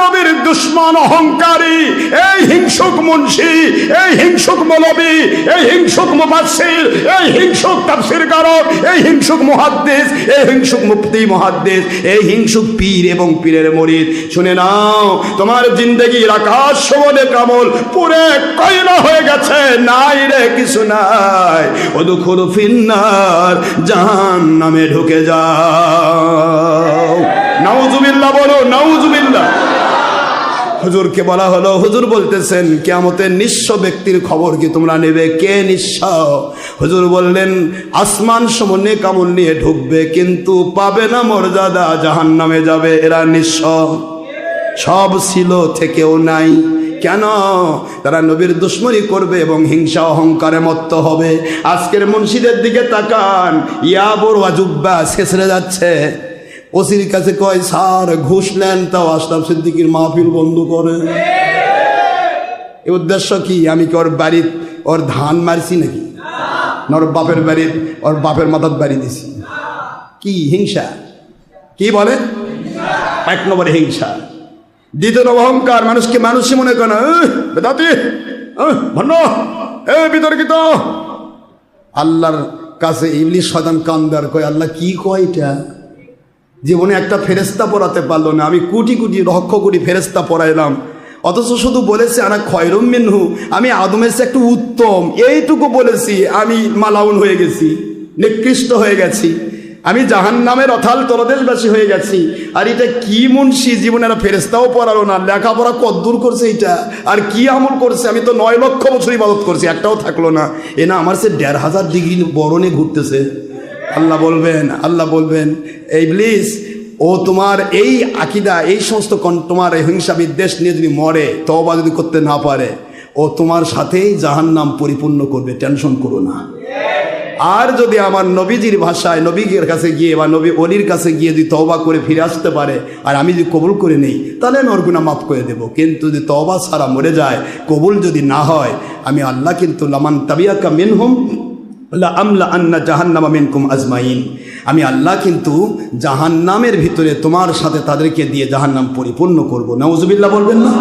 নবীর দুশ্মন অহংকারী, এই হিংসুক মুন্সি, এই হিংসুক মৌলবী, এই হিংসুক মুফাসসির, এই হিংসুক তাফসীর কারক এই হিংসুক মুহাদ্দিস, এই হিংসুক মুফতি মুহাদ্দিস, এই হিংসুক পীর এবং পীরের মরিদ। শুনে নাও, তোমার জিন্দগির আকাশ সবলে কামল পুরে কয়লা হয়ে গেছে। নাই রে কিছু নাই। ওদুখুল ফিন্নার জাহান নামে ঢুকে যাও নাউজুবিল্লাহ বলো, নাউজুবিল্লাহ। হুজুরকে বলা হলো, হুজুর বলতেছেন, কেয়ামতের নিঃস্ব ব্যক্তির খবর কি তোমরা নেবে? কে নিঃস্ব? হুজুর বললেন, আসমান সমন্বয়ে কামল নিয়ে ঢুকবে, কিন্তু পাবে না মর্যাদা জাহান নামে যাবে, এরা নিঃস্ব। সব ছিল থেকেও নাই। কেন? তারা নবীর দুশ্মনী করবে এবং হিংসা অহংকারে মত্ত হবে। আজকের মুন্সিদের দিকে তাকান, ইয়াবর ওয়াজুব্বা শেষরে যাচ্ছে। ওসির কাছে কয়, স্যার, ঘুষ নেন। তাও আশরাফ সিদ্দিকির মাহফিল বন্ধ করে। এ উদ্দেশ্য কি? আমি কি ওর বাড়ির, ওর ধান মারছি নাকি? না, ওর বাপের বাড়ির, ওর বাপের মাথার বাড়ি দিছি। কি হিংসা? কি বলে? এক নম্বরে হিংসা। দ্বিতীয় অহংকার। মানুষকে মানুষই মনে করে না বেদাতি ভণ্ড এ বিতর্কিত। আল্লাহর কাছে ইংলিশ শতান কান্দার কয়, আল্লাহ কি কয় এটা? জীবনে একটা ফেরেস্তা পড়াতে পারল না। আমি কোটি কোটি, লক্ষ কোটি ফেরেস্তা পড়াইলাম। অথচ শুধু বলেছে, আনা খয়রম মিনহু। আমি আদমের চেয়ে একটু উত্তম। এইটুকু বলেছি, আমি মালাউন হয়ে গেছি, নিকৃষ্ট হয়ে গেছি। আমি জাহান নামের অথাল তলদেশবাসী হয়ে গেছি। আর এটা কি মুন্সি? জীবনে একটা ফেরেস্তাও পড়ালো না। লেখাপড়া কদ্দূর করছে এটা। আর কি আমল করছে? আমি তো নয় লক্ষ বছর ইবাদত করছি, একটাও থাকল না। এ না, আমার সে দেড় হাজার ডিগ্রি বরণে ঘুরতেছে। আল্লাহ বলবেন আল্লাহ বলবেন, এই ব্লিস ও তোমার এই আকিদা, এই সমস্ত তোমার এই হিংসা বিদ্বেষ নিয়ে যদি মরে তবা যদি করতে না পারে, ও তোমার সাথেই জাহান নাম পরিপূর্ণ করবে, টেনশন করো না। আর যদি আমার নবীজির ভাষায় নবীর কাছে গিয়ে বা নবী অলির কাছে গিয়ে যদি তওবা করে ফিরে আসতে পারে, আর আমি যদি কবুল করে নেই, তাহলে আমি ওর গুণা মাফ করে দেবো। কিন্তু যদি তওবা ছাড়া মরে যায়, কবুল যদি না হয়, আমি আল্লাহ কিন্তু লামান তাবিয়াকা মিনহুম আমলা আন্না জাহান্নামা মিনকুম আজমাইন। আমি আল্লাহ কিন্তু জাহান্নামের ভিতরে তোমার সাথে তাদেরকে দিয়ে জাহান্নাম পরিপূর্ণ করব। নওজুবিল্লাহ বলবেন না?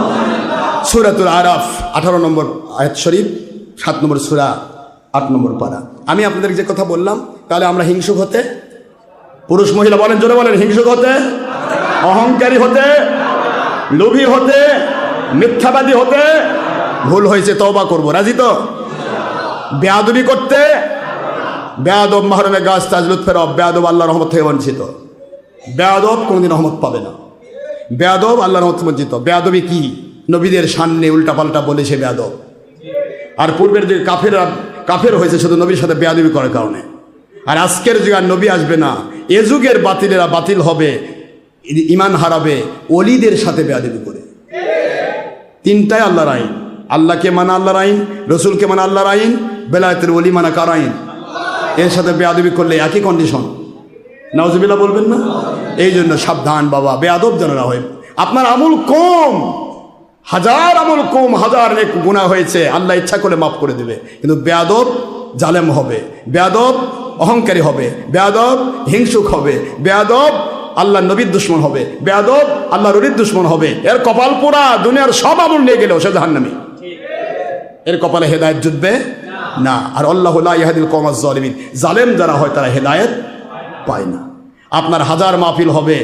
সুরাতুল আরাফ, আঠারো নম্বর আয়াত শরীফ, সাত নম্বর সুরা, আট নম্বর পারা। আমি আপনাদের যে কথা বললাম, তাহলে আমরা হিংসুক হতে? পুরুষ মহিলা বলেন, জোরে বলেন, হিংসুক হতে? অহংকারী হতে? লোভী হতে? মিথ্যাবাদী হতে? ভুল হয়েছে, তওবা করব। রাজি তো? বেয়াদবি করতে? বেয়াদব মাহরমে গাছ তাজলুত ফেরব বেয়াদব আল্লাহ রহমত থেকে বঞ্চিত। বেয়াদব কোনোদিন রহমত পাবে না। বেয়াদব আল্লাহ রহমত বঞ্চিত। বেয়াদবি কি? নবীদের সামনে উল্টাপাল্টা বলেছে বেয়াদব। আর পূর্বের যে কাফেরা কাফের হয়েছে, শুধু নবীর সাথে বেয়াদবি করার কারণে। আর আজকের যুগে আর নবী আসবে না। এ যুগের বাতিলেরা বাতিল হবে ইমান হারাবে অলিদের সাথে বেয়াদবি করে। তিনটাই আল্লাহর আইন। আল্লাহকে মানা আল্লাহর আইন, রসুলকে মানা আল্লাহর আইন, বেলায়েতের অলি মানা কার আইন? এর সাথে বেয়াদবি করলে একই কন্ডিশন নওয়াজবিল্লা বলবেন না? এই জন্য সাবধান বাবা, বেয়াদব যেন না হয়। আপনার আমল কম। হাজার আমল কম, হাজার নেক গুণা হয়েছে। আল্লাহ ইচ্ছা করে মাফ করে দেবে। কিন্তু বেয়াদব জালেম হবে। বেয়াদব অহংকারী হবে। বেয়াদব হিংসুক হবে। বেয়াদব আল্লাহ নবীর দুশ্মন হবে। বেয়াদব আল্লাহ রবির দুশ্মন হবে। এর কপাল পোড়া, দুনিয়ার সব আমল নিয়ে গেলেও সে জাহান্নামী। এর কপালে হেদায়ত জুটবে। না, আর আল্লাহ লা ইয়াহদিল কওমাজ জালিমিন জালেম যারা হয়, তারা হেদায়েত পায় না। আপনার হাজার মাহফিল হবে,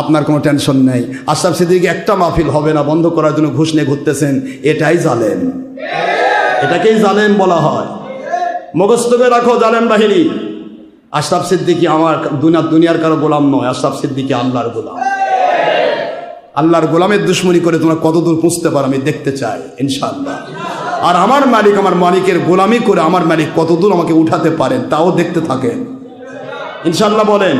আপনার কোনো টেনশন নেই। আশরাফ সিদ্দিকি, একটা মাহফিল হবে না, বন্ধ করার জন্য ঘুষ নিয়ে ঘুরতেছেন, এটাই জালেম। এটাকেই জালেম বলা হয়। মুখস্থকে রাখো, জালেম বাহিনী। আশরাফ সিদ্দিকি আমার দুনিয়ার দুনিয়ার কারও গোলাম নয়, আশরাফ সিদ্দিকি আল্লাহর গোলাম। আল্লাহর গোলামের দুশ্মনী করে তোমরা কতদূর পুষতে পারো, আমি দেখতে চাই, ইনশাআল্লাহ। আর আমার মালিক, আমার মালিকের গোলামি করে আমার মালিক কতদূর আমাকে উঠাতে পারেন, তাও দেখতে থাকেন। ইনশাল্লাহ বলেন।